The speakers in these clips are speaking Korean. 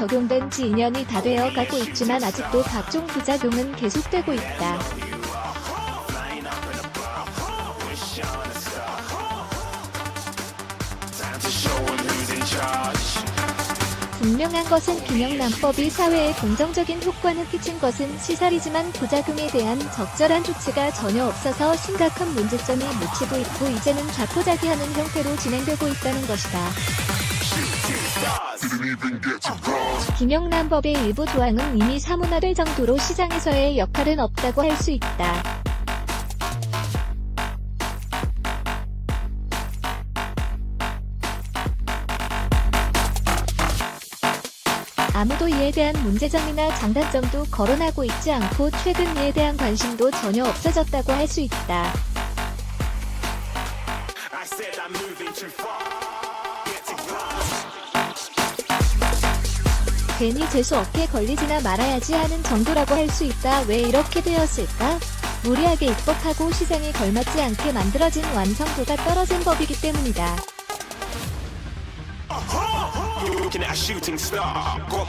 적용된 지 2년이 다 되어 가고 있지만 아직도 각종 부작용은 계속되고 있다. 분명한 것은 균형난법이 사회에 긍정적인 효과는 끼친 것은 시설이지만 부작용에 대한 적절한 조치가 전혀 없어서 심각한 문제점이 묻히고 있고 이제는 자포자기하는 형태로 진행되고 있다는 것이다. 김영란법의 일부 조항은 이미 사문화될 정도로 시장에서의 역할은 없다고 할 수 있다. 아무도 이에 대한 문제점이나 장단점도 거론하고 있지 않고 최근 이에 대한 관심도 전혀 없어졌다고 할 수 있다. 괜히 재수 없게 걸리지나 말아야지 하는 정도라고 할 수 있다. 왜 이렇게 되었을까? 무리하게 입법하고 시장에 걸맞지 않게 만들어진 완성도가 떨어진 법이기 때문이다.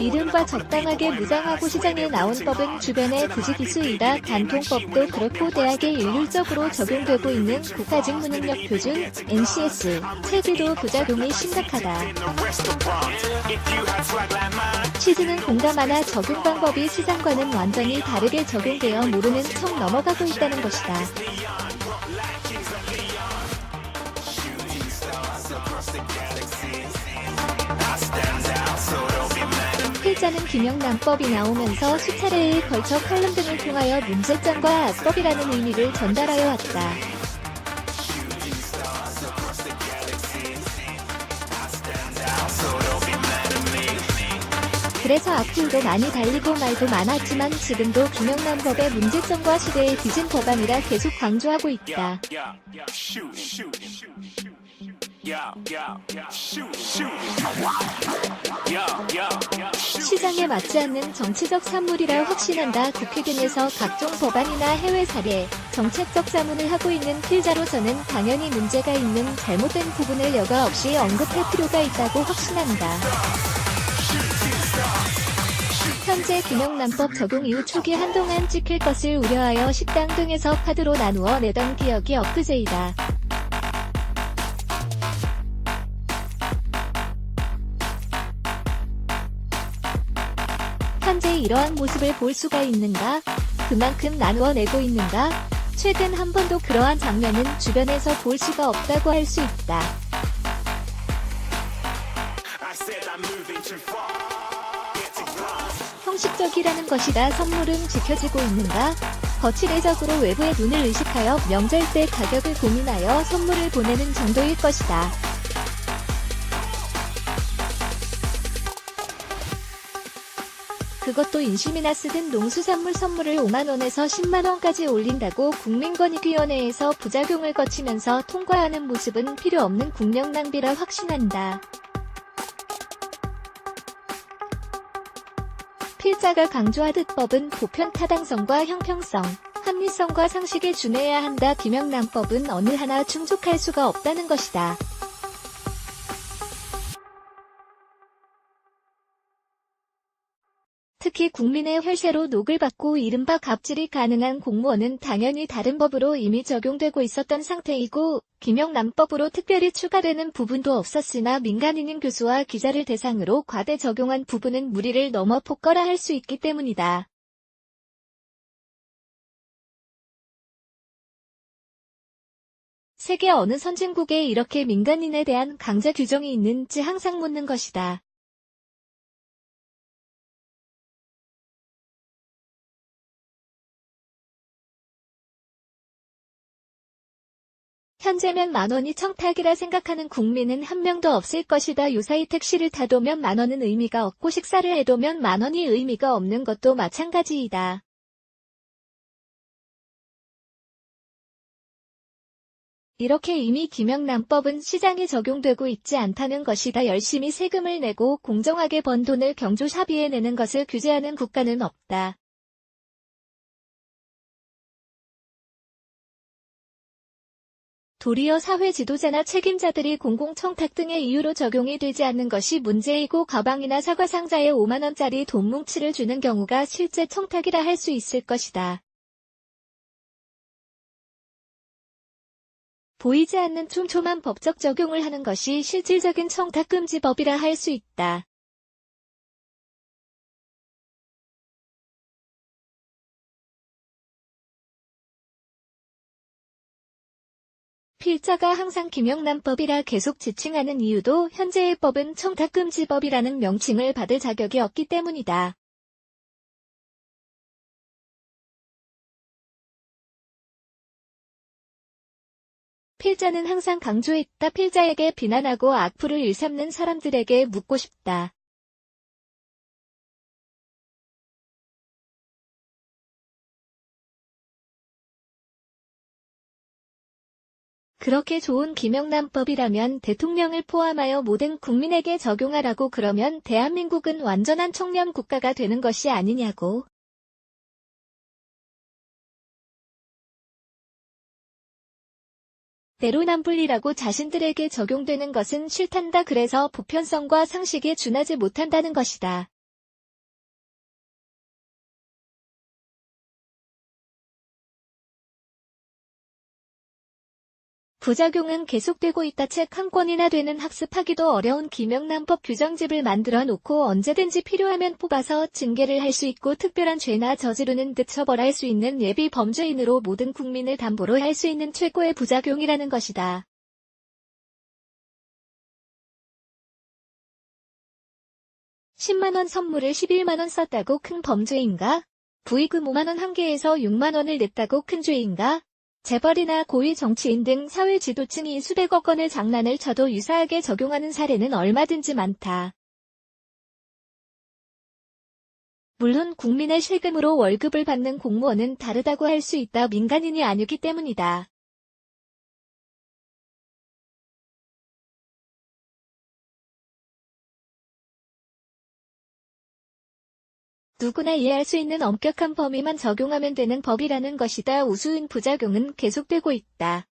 이른바 적당하게 무장하고 시장에 나온 법은 주변의 부지기수이다. 간통법도 그렇고 대학에 일률적으로 적용되고 있는 국가직 무능력 표준 NCS 체제도 부작용이 심각하다. 취지는 공감 하나 적용 방법이 시장과는 완전히 다르게 적용되어 모르는 척 넘어가고 있다는 것이다. 필자는 김영란법이 나오면서 수차례에 걸쳐 칼럼 등을 통하여 문제점과 악법이라는 의미를 전달하여 왔다. 그래서 앞으로도 많이 달리고 말도 많았지만 지금도 김영란법의 문제점과 시대에 뒤진 법안이라 계속 강조하고 있다. 시장에 맞지 않는 정치적 산물이라 확신한다. 국회균에서 각종 법안이나 해외 사례, 정책적 자문을 하고 있는 필자로서는 당연히 문제가 있는 잘못된 부분을 여과 없이 언급할 필요가 있다고 확신한다. 현재 김영란법 적용 이후 초기 한동안 찍힐 것을 우려하여 식당 등에서 카드로 나누어 내던 기억이 엊그제이다. 이러한 모습을 볼 수가 있는가? 그만큼 나누어 내고 있는가? 최근 한 번도 그러한 장면은 주변에서 볼 수가 없다고 할 수 있다. 형식적이라는 것이다. 선물은 지켜지고 있는가? 거칠애적으로 외부의 눈을 의식하여 명절 때 가격을 고민하여 선물을 보내는 정도일 것이다. 그것도 인심이나 쓰든 농수산물 선물을 5만원에서 10만원까지 올린다고 국민권익위원회에서 부작용을 거치면서 통과하는 모습은 필요 없는 국력 낭비라 확신한다. 필자가 강조하듯 법은 보편 타당성과 형평성, 합리성과 상식에 준해야 한다. 김영란법은 어느 하나 충족할 수가 없다는 것이다. 특히 국민의 혈세로 녹을 받고 이른바 갑질이 가능한 공무원은 당연히 다른 법으로 이미 적용되고 있었던 상태이고 김영란법으로 특별히 추가되는 부분도 없었으나 민간인인 교수와 기자를 대상으로 과대 적용한 부분은 무리를 넘어 폭거라 할 수 있기 때문이다. 세계 어느 선진국에 이렇게 민간인에 대한 강제 규정이 있는지 항상 묻는 것이다. 현재면 만원이 청탁이라 생각하는 국민은 한 명도 없을 것이다. 요사이 택시를 타도면 만원은 의미가 없고 식사를 해도면 만원이 의미가 없는 것도 마찬가지이다. 이렇게 이미 김영란법은 시장에 적용되고 있지 않다는 것이다. 열심히 세금을 내고 공정하게 번 돈을 경조 사비에 내는 것을 규제하는 국가는 없다. 도리어 사회 지도자나 책임자들이 공공청탁 등의 이유로 적용이 되지 않는 것이 문제이고 가방이나 사과 상자에 5만원짜리 돈 뭉치를 주는 경우가 실제 청탁이라 할 수 있을 것이다. 보이지 않는 촘촘한 법적 적용을 하는 것이 실질적인 청탁금지법이라 할 수 있다. 필자가 항상 김영란법이라 계속 지칭하는 이유도 현재의 법은 청탁금지법이라는 명칭을 받을 자격이 없기 때문이다. 필자는 항상 강조했다. 필자에게 비난하고 악플을 일삼는 사람들에게 묻고 싶다. 그렇게 좋은 김영란법이라면 대통령을 포함하여 모든 국민에게 적용하라고 그러면 대한민국은 완전한 청년 국가가 되는 것이 아니냐고. 내로남불이라고 자신들에게 적용되는 것은 싫단다. 그래서 보편성과 상식에 준하지 못한다는 것이다. 부작용은 계속되고 있다. 책 한 권이나 되는 학습하기도 어려운 김영란법 규정집을 만들어 놓고 언제든지 필요하면 뽑아서 징계를 할 수 있고 특별한 죄나 저지르는 듯 처벌할 수 있는 예비 범죄인으로 모든 국민을 담보로 할 수 있는 최고의 부작용이라는 것이다. 10만원 선물을 11만원 썼다고 큰 범죄인가? 부의금 5만원 한 개에서 6만원을 냈다고 큰 죄인가? 재벌이나 고위 정치인 등 사회 지도층이 수백억 원의 장난을 쳐도 유사하게 적용하는 사례는 얼마든지 많다. 물론 국민의 실금으로 월급을 받는 공무원은 다르다고 할 수 있다 민간인이 아니기 때문이다. 누구나 이해할 수 있는 엄격한 범위만 적용하면 되는 법이라는 것이다. 우스운 부작용은 계속되고 있다.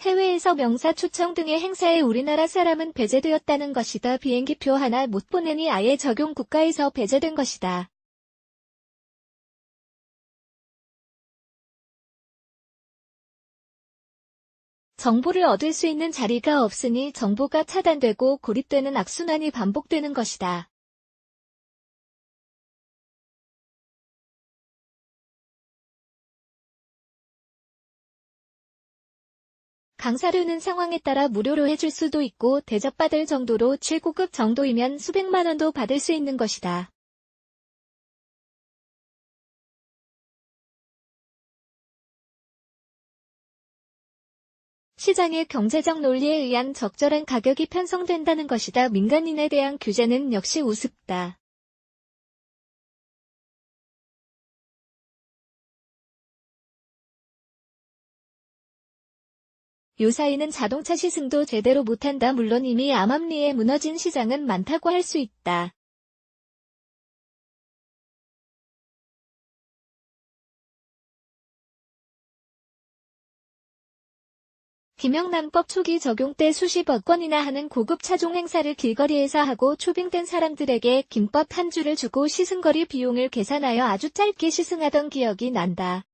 해외에서 명사 초청 등의 행사에 우리나라 사람은 배제되었다는 것이다. 비행기표 하나 못 보내니 아예 적용 국가에서 배제된 것이다. 정보를 얻을 수 있는 자리가 없으니 정보가 차단되고 고립되는 악순환이 반복되는 것이다. 강사료는 상황에 따라 무료로 해줄 수도 있고 대접받을 정도로 7고급 정도이면 수백만 원도 받을 수 있는 것이다. 시장의 경제적 논리에 의한 적절한 가격이 편성된다는 것이다. 민간인에 대한 규제는 역시 우습다. 요사이는 자동차 시승도 제대로 못한다. 물론 이미 암암리에 무너진 시장은 많다고 할 수 있다. 김영란법 초기 적용 때 수십억 원이나 하는 고급 차종 행사를 길거리에서 하고 초빙된 사람들에게 김밥 한 줄을 주고 시승거리 비용을 계산하여 아주 짧게 시승하던 기억이 난다.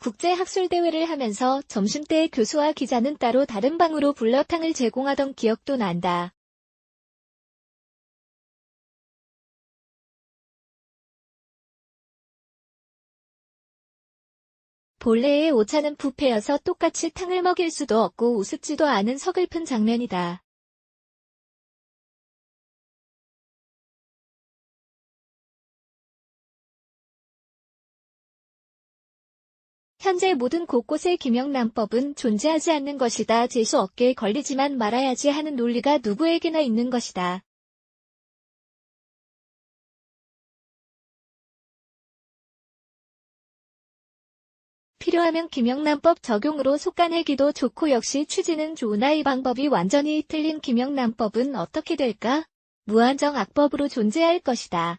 국제학술대회를 하면서 점심때 교수와 기자는 따로 다른 방으로 불러탕을 제공하던 기억도 난다. 본래의 오차는 부패여서 똑같이 탕을 먹일 수도 없고 우습지도 않은 서글픈 장면이다. 현재 모든 곳곳에 김영란법은 존재하지 않는 것이다. 재수 없게 걸리지만 말아야지 하는 논리가 누구에게나 있는 것이다. 필요하면 김영란법 적용으로 속가내기도 좋고 역시 취지는 좋으나 이 방법이 완전히 틀린 김영란법은 어떻게 될까? 무한정 악법으로 존재할 것이다.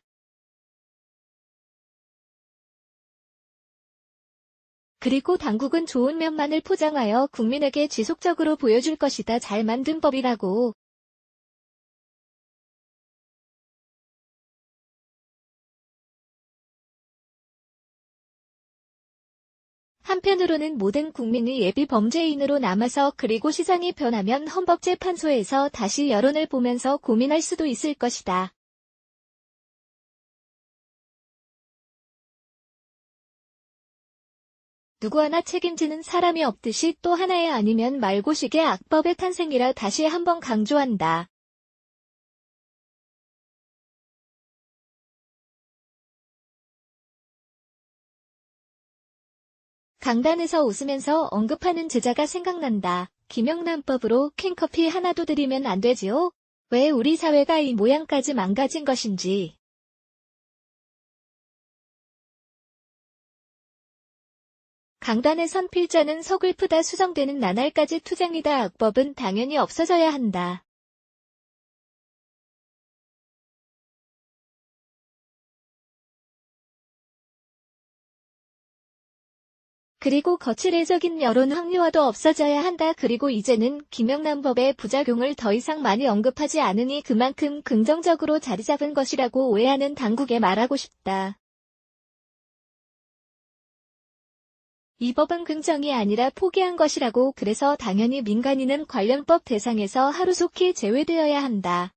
그리고 당국은 좋은 면만을 포장하여 국민에게 지속적으로 보여줄 것이다. 잘 만든 법이라고. 한편으로는 모든 국민이 예비 범죄인으로 남아서 그리고 시장이 변하면 헌법재판소에서 다시 여론을 보면서 고민할 수도 있을 것이다. 누구 하나 책임지는 사람이 없듯이 또 하나의 아니면 말고식의 악법의 탄생이라 다시 한번 강조한다. 강단에서 웃으면서 언급하는 제자가 생각난다. 김영란법으로 캔커피 하나도 드리면 안 되지요? 왜 우리 사회가 이 모양까지 망가진 것인지. 강단에선 필자는 서글프다 수정되는 나날까지 투쟁이다 악법은 당연히 없어져야 한다. 그리고 거칠애적인 여론 확리화도 없어져야 한다. 그리고 이제는 김영란법의 부작용을 더 이상 많이 언급하지 않으니 그만큼 긍정적으로 자리 잡은 것이라고 오해하는 당국에 말하고 싶다. 이 법은 긍정이 아니라 포기한 것이라고 그래서 당연히 민간인은 관련법 대상에서 하루속히 제외되어야 한다.